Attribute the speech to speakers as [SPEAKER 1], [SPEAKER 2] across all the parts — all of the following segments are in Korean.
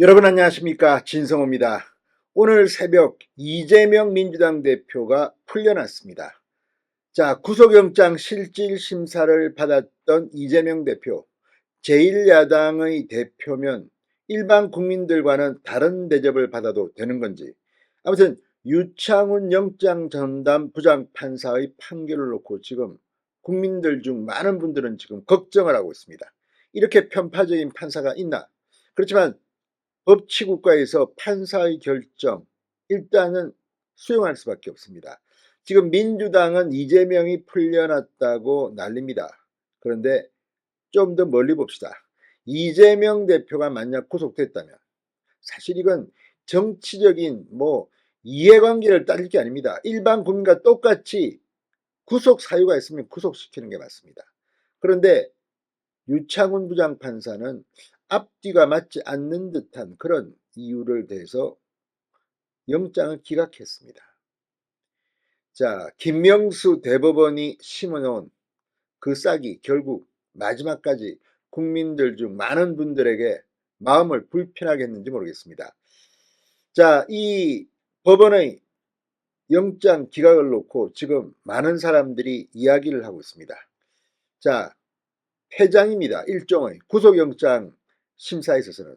[SPEAKER 1] 여러분 안녕하십니까 진성호입니다. 오늘 새벽 이재명 민주당 대표가 풀려났습니다. 자 구속영장 실질 심사를 받았던 이재명 대표 제1야당의 대표면 일반 국민들과는 다른 대접을 받아도 되는 건지 아무튼 유창훈 영장 전담 부장판사의 판결을 놓고 지금 국민들 중 많은 분들은 지금 걱정을 하고 있습니다. 이렇게 편파적인 판사가 있나? 그렇지만 법치국가에서 판사의 결정 일단은 수용할 수밖에 없습니다. 지금 민주당은 이재명이 풀려났다고 난립니다. 그런데 좀 더 멀리 봅시다. 이재명 대표가 만약 구속됐다면 사실 이건 정치적인 뭐 이해관계를 따질 게 아닙니다. 일반 국민과 똑같이 구속 사유가 있으면 구속시키는 게 맞습니다. 그런데 유창훈 부장판사는 앞뒤가 맞지 않는 듯한 그런 이유를 대서 영장을 기각했습니다. 자, 김명수 대법원이 심어놓은 그 싹이 결국 마지막까지 국민들 중 많은 분들에게 마음을 불편하게 했는지 모르겠습니다. 자, 이 법원의 영장 기각을 놓고 지금 많은 사람들이 이야기를 하고 있습니다. 자, 회장입니다. 일종의 구속영장 심사에 있어서는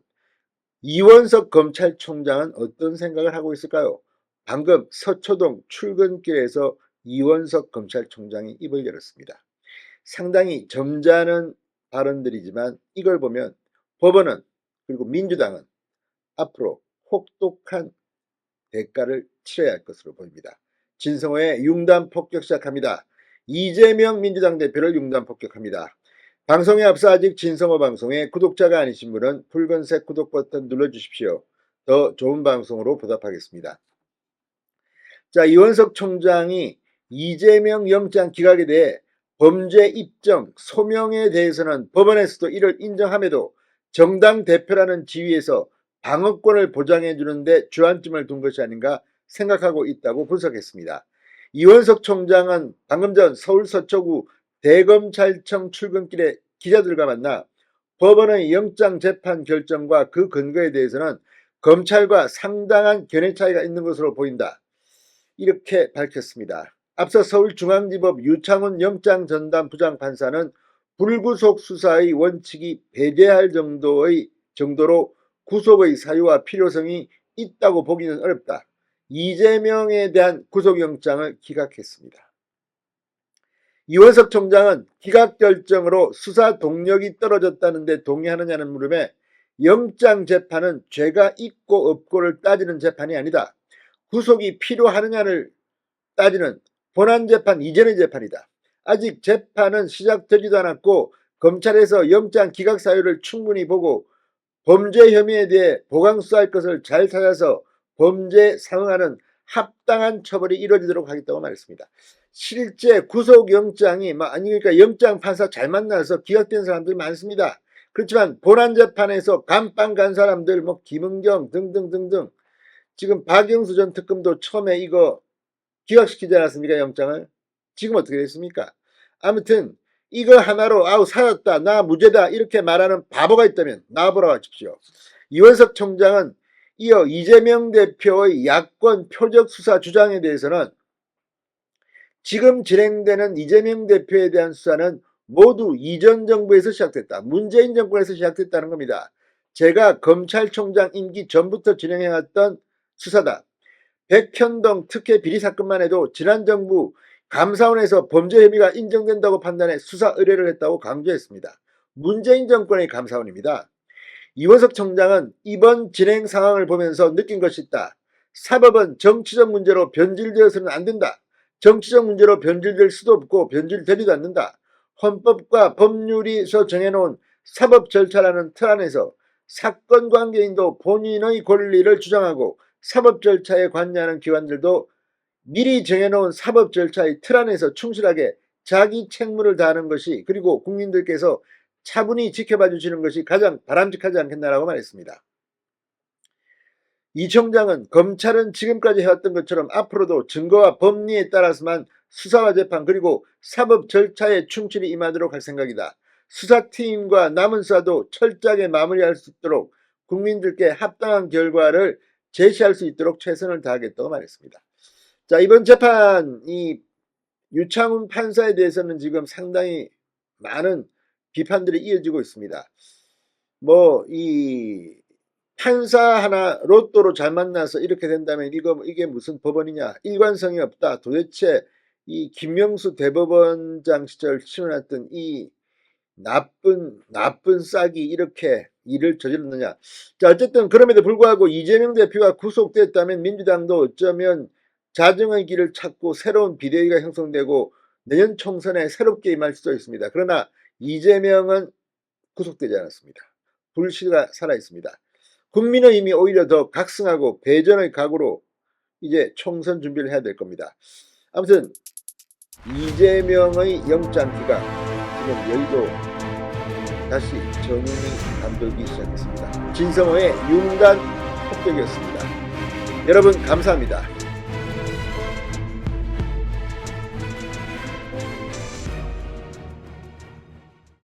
[SPEAKER 1] 이원석 검찰총장은 어떤 생각을 하고 있을까요? 방금 서초동 출근길에서 이원석 검찰총장이 입을 열었습니다. 상당히 점잖은 발언들이지만 이걸 보면 법원은 그리고 민주당은 앞으로 혹독한 대가를 치러야 할 것으로 보입니다. 진성호의 융단 폭격 시작합니다. 이재명 민주당 대표를 융단 폭격합니다. 방송에 앞서 아직 진성호 방송에 구독자가 아니신 분은 붉은색 구독 버튼 눌러주십시오. 더 좋은 방송으로 보답하겠습니다. 자, 이원석 총장이 이재명 영장 기각에 대해 범죄 입정, 소명에 대해서는 법원에서도 이를 인정함에도 정당 대표라는 지위에서 방어권을 보장해 주는데 주안점을 둔 것이 아닌가 생각하고 있다고 분석했습니다. 이원석 총장은 방금 전 서울 서초구 대검찰청 출근길에 기자들과 만나 법원의 영장 재판 결정과 그 근거에 대해서는 검찰과 상당한 견해 차이가 있는 것으로 보인다. 이렇게 밝혔습니다. 앞서 서울중앙지법 유창훈 영장 전담 부장판사는 불구속 수사의 원칙이 배제할 정도의 정도로 구속의 사유와 필요성이 있다고 보기는 어렵다. 이재명에 대한 구속영장을 기각했습니다. 이원석 총장은 기각 결정으로 수사 동력이 떨어졌다는데 동의하느냐는 물음에 영장 재판은 죄가 있고 없고를 따지는 재판이 아니다. 구속이 필요하느냐를 따지는 본안 재판 이전의 재판이다. 아직 재판은 시작되지도 않았고 검찰에서 영장 기각 사유를 충분히 보고 범죄 혐의에 대해 보강 수사할 것을 잘 찾아서 범죄 상응하는 합당한 처벌이 이루어지도록 하겠다고 말했습니다. 실제 구속영장이 아니 그러니까 영장 판사 잘 만나서 기각된 사람들이 많습니다. 그렇지만 본안 재판에서 감빵 간 사람들 뭐 김은경 등등등등 지금 박영수 전 특검도 처음에 이거 기각시키지 않았습니까 영장을 지금 어떻게 됐습니까? 아무튼 이거 하나로 아우 살았다 나 무죄다 이렇게 말하는 바보가 있다면 나보러 와십시오. 이원석 총장은 이어 이재명 대표의 야권 표적 수사 주장에 대해서는 지금 진행되는 이재명 대표에 대한 수사는 모두 이전 정부에서 시작됐다. 문재인 정권에서 시작됐다는 겁니다. 제가 검찰총장 임기 전부터 진행해왔던 수사다. 백현동 특혜 비리 사건만 해도 지난 정부 감사원에서 범죄 혐의가 인정된다고 판단해 수사 의뢰를 했다고 강조했습니다. 문재인 정권의 감사원입니다. 이원석 총장은 이번 진행 상황을 보면서 느낀 것이 있다. 사법은 정치적 문제로 변질되어서는 안 된다. 정치적 문제로 변질될 수도 없고 변질되지도 않는다. 헌법과 법률이서 정해놓은 사법 절차라는 틀 안에서 사건 관계인도 본인의 권리를 주장하고 사법 절차에 관여하는 기관들도 미리 정해놓은 사법 절차의 틀 안에서 충실하게 자기 책무를 다하는 것이 그리고 국민들께서 차분히 지켜봐 주시는 것이 가장 바람직하지 않겠나라고 말했습니다. 이 총장은 검찰은 지금까지 해왔던 것처럼 앞으로도 증거와 법리에 따라서만 수사와 재판 그리고 사법 절차에 충실히 임하도록 할 생각이다. 수사팀과 남은 수사도 철저하게 마무리할 수 있도록 국민들께 합당한 결과를 제시할 수 있도록 최선을 다하겠다고 말했습니다. 자, 이번 재판, 이 유창훈 판사에 대해서는 지금 상당히 많은 비판들이 이어지고 있습니다. 뭐, 이 판사 하나 로또로 잘 만나서 이렇게 된다면 이거, 이게 무슨 법원이냐. 일관성이 없다. 도대체 이 김명수 대법원장 시절 치러놨던 이 나쁜 나쁜 싹이 이렇게 일을 저질렀느냐. 자 어쨌든 그럼에도 불구하고 이재명 대표가 구속됐다면 민주당도 어쩌면 자정의 길을 찾고 새로운 비대위가 형성되고 내년 총선에 새롭게 임할 수도 있습니다. 그러나 이재명은 구속되지 않았습니다. 불씨가 살아 있습니다. 국민의힘이 오히려 더 각성하고 배전의 각오로 이제 총선 준비를 해야 될 겁니다. 아무튼 이재명의 영장 기각 지금 여의도 다시 전운이 감돌기 시작했습니다. 진성호의 윤단 폭격이었습니다. 여러분 감사합니다.